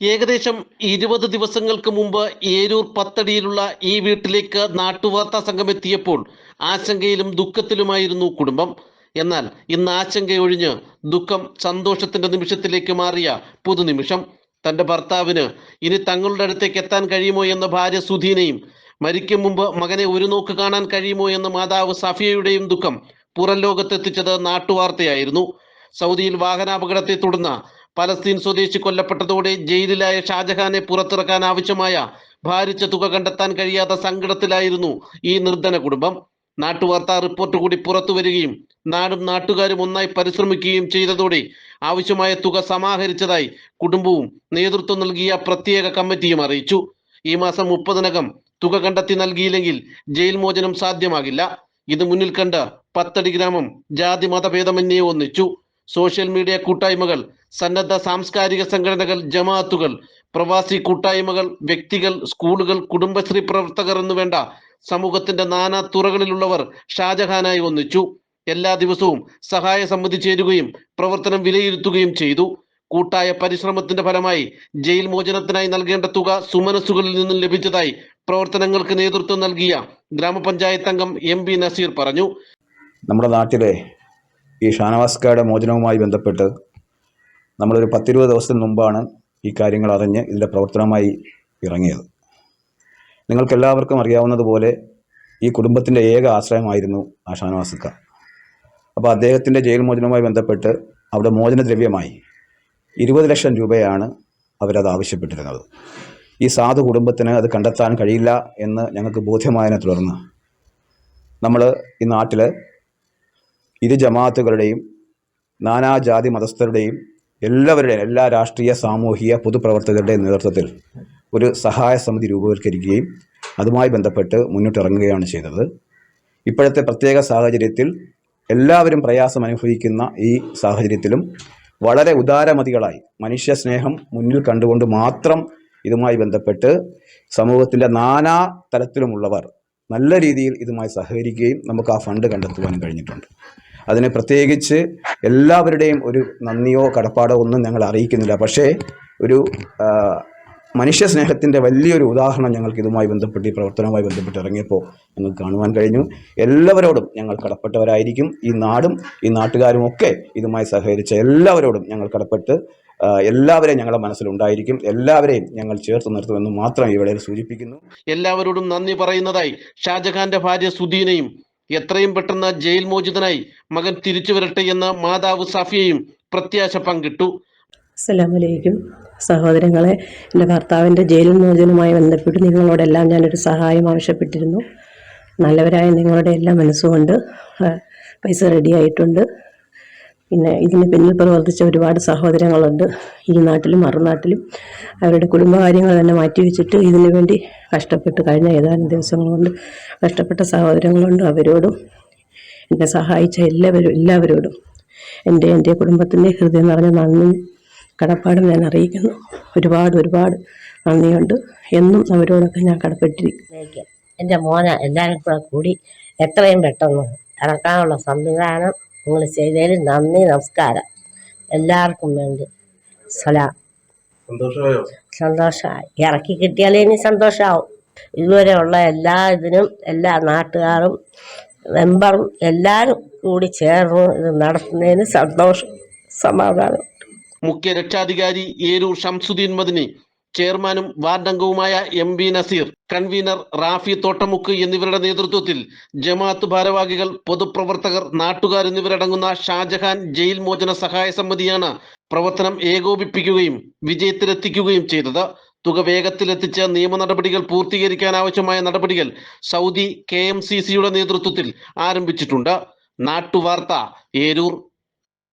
ഏകദേശം ഇരുപത് ദിവസങ്ങൾക്ക് മുമ്പ് ഏരൂർ പത്തടിയിലുള്ള ഈ വീട്ടിലേക്ക് നാട്ടുവാർത്താ സംഘം എത്തിയപ്പോൾ ആശങ്കയിലും ദുഃഖത്തിലുമായിരുന്നു കുടുംബം. എന്നാൽ ഇന്ന് ആശങ്കയൊഴിഞ്ഞ് ദുഃഖം സന്തോഷത്തിന്റെ നിമിഷത്തിലേക്ക് മാറിയ പുതുനിമിഷം. തന്റെ ഭർത്താവിന് ഇനി തങ്ങളുടെ അടുത്തേക്ക് എത്താൻ കഴിയുമോ എന്ന ഭാര്യ സുധീനയും മരിക്കും മുമ്പ് മകനെ ഒരു നോക്ക് കാണാൻ കഴിയുമോ എന്ന മാതാവ് സഫിയയുടെയും ദുഃഖം പുറം ലോകത്തെത്തിച്ചത് നാട്ടുവാർത്തയായിരുന്നു. സൗദിയിൽ വാഹനാപകടത്തെ തുടർന്ന് പലസ്തീൻ സ്വദേശി കൊല്ലപ്പെട്ടതോടെ ജയിലിലായ ഷാജഹാനെ പുറത്തിറക്കാൻ ആവശ്യമായ ഭാരിച്ച തുക കണ്ടെത്താൻ കഴിയാത്ത സങ്കടത്തിലായിരുന്നു ഈ നിർധന കുടുംബം. നാട്ടുവാർത്താ റിപ്പോർട്ട് കൂടി പുറത്തു വരികയും നാടും നാട്ടുകാരും ഒന്നായി പരിശ്രമിക്കുകയും ചെയ്തതോടെ ആവശ്യമായ തുക സമാഹരിച്ചതായി കുടുംബവും നേതൃത്വം നൽകിയ പ്രത്യേക കമ്മിറ്റിയും അറിയിച്ചു. ഈ മാസം മുപ്പതിനകം തുക കണ്ടെത്തി നൽകിയില്ലെങ്കിൽ ജയിൽ മോചനം സാധ്യമാകില്ല. ഇത് മുന്നിൽ കണ്ട് പത്തടി ഗ്രാമം ജാതി മതഭേദമന്യേ ഒന്നിച്ചു. സോഷ്യൽ മീഡിയ കൂട്ടായ്മകൾ സന്നദ്ധ സാംസ്കാരിക സംഘടനകൾ ജമാഅത്തുകൾ പ്രവാസി കൂട്ടായ്മകൾ വ്യക്തികൾ സ്കൂളുകൾ കുടുംബശ്രീ പ്രവർത്തകർ എന്നു വേണ്ട സമൂഹത്തിന്റെ നാനാ തുറകളിലുള്ളവർ ഷാജഹാനായി ഒന്നിച്ചു. എല്ലാ ദിവസവും സഹായ സമിതി ചേരുകയും പ്രവർത്തനം വിലയിരുത്തുകയും ചെയ്തു. കൂട്ടായ പരിശ്രമത്തിന്റെ ഫലമായി ജയിൽ മോചനത്തിനായി നൽകേണ്ട തുക സുമനസ്സുകളിൽ നിന്നും ലഭിച്ചതായി പ്രവർത്തനങ്ങൾക്ക് നേതൃത്വം നൽകിയ ഗ്രാമപഞ്ചായത്ത് അംഗം എം നസീർ പറഞ്ഞു. നമ്മുടെ നാട്ടിലെ ഈ ഷാനവാസ്കയുടെ മോചനവുമായി ബന്ധപ്പെട്ട് നമ്മളൊരു പത്തിരുപത് ദിവസത്തിന് മുമ്പാണ് ഈ കാര്യങ്ങൾ അറിഞ്ഞ് ഇതിന്റെ പ്രവർത്തനമായി ഇറങ്ങിയത്. നിങ്ങൾക്കെല്ലാവർക്കും അറിയാവുന്നതുപോലെ ഈ കുടുംബത്തിന്റെ ഏക ആശ്രയമായിരുന്നു ആ ഷാനവാസിക്ക അപ്പോൾ അദ്ദേഹത്തിന്റെ ജയിൽ മോചനവുമായി ബന്ധപ്പെട്ട് അവിടെ മോചനദ്രവ്യമായി ഇരുപത് ലക്ഷം രൂപയാണ് അവരത് ആവശ്യപ്പെട്ടിരുന്നത്. ഈ സാധു കുടുംബത്തിന് അത് കണ്ടെത്താൻ കഴിയില്ല എന്ന് ഞങ്ങൾക്ക് ബോധ്യമായതിനെ തുടർന്ന് നമ്മൾ ഈ നാട്ടിൽ ഇരു ജമാഅത്തുകളുടെയും നാനാജാതി മതസ്ഥരുടെയും എല്ലാവരുടെയും എല്ലാ രാഷ്ട്രീയ സാമൂഹിക പൊതുപ്രവർത്തകരുടെയും നേതൃത്വത്തിൽ ഒരു സഹായ സമിതി രൂപവൽക്കരിക്കുകയും അതുമായി ബന്ധപ്പെട്ട് മുന്നിട്ടിറങ്ങുകയാണ് ചെയ്തത്. ഇപ്പോഴത്തെ പ്രത്യേക സാഹചര്യത്തിൽ എല്ലാവരും പ്രയാസം അനുഭവിക്കുന്ന ഈ സാഹചര്യത്തിലും വളരെ ഉദാരമതികളായി മനുഷ്യ സ്നേഹം മുന്നിൽ കണ്ടുകൊണ്ട് മാത്രം ഇതുമായി ബന്ധപ്പെട്ട് സമൂഹത്തിന്റെ നാനാ തലത്തിലുമുള്ളവർ നല്ല രീതിയിൽ ഇതുമായി സഹകരിക്കുകയും നമുക്ക് ആ ഫണ്ട് കണ്ടെത്തുവാനും കഴിഞ്ഞിട്ടുണ്ട്. അതിന് പ്രത്യേകിച്ച് എല്ലാവരുടെയും ഒരു നന്ദിയോ കടപ്പാടോ ഒന്നും ഞങ്ങൾ അറിയിക്കുന്നില്ല. പക്ഷേ ഒരു മനുഷ്യ സ്നേഹത്തിന്റെ വലിയൊരു ഉദാഹരണം ഞങ്ങൾക്ക് ഇതുമായി ബന്ധപ്പെട്ട് ഈ പ്രവർത്തനവുമായി ബന്ധപ്പെട്ട് ഇറങ്ങിയപ്പോൾ ഞങ്ങൾക്ക് കാണുവാൻ കഴിഞ്ഞു. എല്ലാവരോടും ഞങ്ങൾ കടപ്പെട്ടവരായിരിക്കും. ഈ നാടും ഈ നാട്ടുകാരും ഒക്കെ ഇതുമായി സഹകരിച്ച എല്ലാവരോടും ഞങ്ങൾ കടപ്പെട്ട് എല്ലാവരെയും ഞങ്ങളുടെ മനസ്സിലുണ്ടായിരിക്കും. എല്ലാവരെയും ഞങ്ങൾ ചേർത്ത് നിർത്തുമെന്ന് മാത്രം ഇവിടെ സൂചിപ്പിക്കുന്നു. എല്ലാവരോടും നന്ദി പറയുന്നതായി ഷാജഹാന്റെ ഭാര്യ സുധീനയും എത്രയും പെട്ടെന്ന് ജയിൽ മോചിതനായി മകൻ തിരിച്ചു വരട്ടെ എന്ന് മാതാവ് സഫിയയും പ്രത്യാശ പങ്കിട്ടു. അസ്സലാമലൈക്കും. സഹോദരങ്ങളെ എന്റെ ഭർത്താവിന്റെ ജയിൽ മോചനവുമായി ബന്ധപ്പെട്ട് നിങ്ങളോടെല്ലാം ഞാനൊരു സഹായം ആവശ്യപ്പെട്ടിരുന്നു. നല്ലവരായ നിങ്ങളുടെ എല്ലാ മനസ്സുകൊണ്ട് പൈസ റെഡിയായിട്ടുണ്ട്. പിന്നെ ഇതിന് പിന്നിൽ പ്രവർത്തിച്ച ഒരുപാട് സഹോദരങ്ങളുണ്ട്. ഈ നാട്ടിലും മറുനാട്ടിലും. അവരുടെ കുടുംബകാര്യങ്ങൾ തന്നെ മാറ്റിവെച്ചിട്ട് ഇതിനു വേണ്ടി കഷ്ടപ്പെട്ട് കഴിഞ്ഞ ഏതാനും ദിവസങ്ങൾ കൊണ്ട് കഷ്ടപ്പെട്ട സഹോദരങ്ങളുണ്ട് അവരോടും. എന്നെ സഹായിച്ച എല്ലാവരും എല്ലാവരോടും. എന്റെ എന്റെ കുടുംബത്തിന്റെ ഹൃദയം നിറഞ്ഞ നന്ദി കടപ്പാടും ഞാൻ അറിയിക്കുന്നു. ഒരുപാട് ഒരുപാട് നന്ദിയുണ്ട്. എന്നും അവരോടൊക്കെ ഞാൻ കടപ്പെട്ടിരിക്കും എന്റെ മോന എല്ലാവരും കൂടെ കൂടി എത്രയും പെട്ടെന്ന് ഇറക്കാനുള്ള സംവിധാനം നിങ്ങൾ ചെയ്തതിൽ നന്ദി നമസ്കാരം. എല്ലാവർക്കും വേണ്ടി. സലാം. സന്തോഷമായോ? സന്തോഷമായി. ഇറക്കി കിട്ടിയാലേ ഇനി സന്തോഷമാവും. ഇതുവരെ ഉള്ള എല്ലാ ഇതിനും എല്ലാ നാട്ടുകാരും മെമ്പറും എല്ലാവരും കൂടി ചേർന്ന് ഇത് നടത്തുന്നതിന് സന്തോഷം സമാധാനം. മുഖ്യ രക്ഷാധികാരി ഏരൂർ ഷംസുദ്ദീൻ മദിനി ചെയർമാനും വാർഡംഗവുമായ M B Naseer convener Rafi Thottamukku എന്നിവരുടെ നേതൃത്വത്തിൽ ജമാഅത്ത് ഭാരവാഹികൾ പൊതുപ്രവർത്തകർ നാട്ടുകാർ എന്നിവരടങ്ങുന്ന ഷാജഹാൻ ജയിൽ മോചന സഹായ സമിതിയാണ് പ്രവർത്തനം ഏകോപിപ്പിക്കുകയും വിജയത്തിലെത്തിക്കുകയും ചെയ്തത്. തുക വേഗത്തിലെത്തിച്ച് നിയമ നടപടികൾ പൂർത്തീകരിക്കാൻ ആവശ്യമായ നടപടികൾ സൗദി കെ എം സി സിയുടെ നേതൃത്വത്തിൽ ആരംഭിച്ചിട്ടുണ്ട്. നാട്ടുവാർത്ത ഏരൂർ